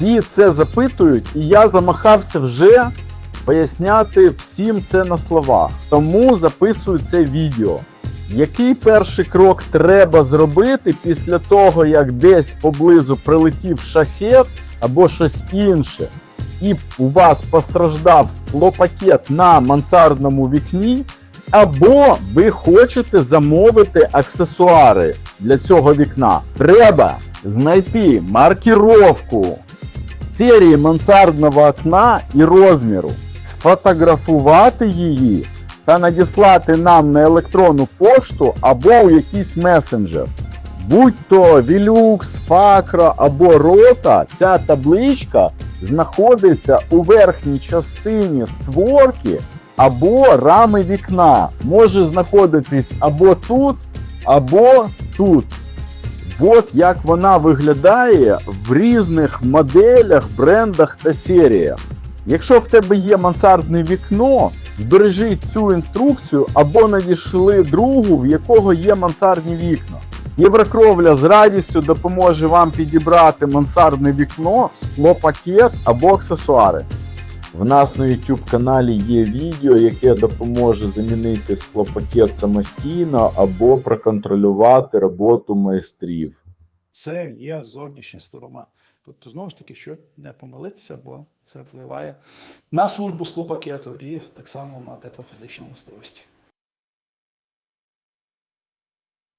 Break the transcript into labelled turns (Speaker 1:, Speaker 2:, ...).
Speaker 1: Всі це запитують, і я замахався вже поясняти всім це на словах. Тому записую це відео. Який перший крок треба зробити після того, як десь поблизу прилетів шахет або щось інше, і у вас постраждав склопакет на мансардному вікні, або ви хочете замовити аксесуари для цього вікна? Треба знайти маркіровку серії мансардного окна і розміру, сфотографувати її та надіслати нам на електронну пошту або у якийсь месенджер. Будь то Velux, Факра або Рота, ця табличка знаходиться у верхній частині створки або рами вікна. Може знаходитись або тут, або тут. От як вона виглядає в різних моделях, брендах та серіях. Якщо в тебе є мансардне вікно, збережи цю інструкцію або надішли другу, в якого є мансардні вікна. Єврокровля з радістю допоможе вам підібрати мансардне вікно, склопакет або аксесуари. В нас на YouTube каналі є відео, яке допоможе замінити склопакет самостійно або проконтролювати роботу майстрів.
Speaker 2: Це є зовнішня сторона. Тобто, знову ж таки, що не помилитися, бо це впливає на службу склопакету і так само на теплофізичні властивості.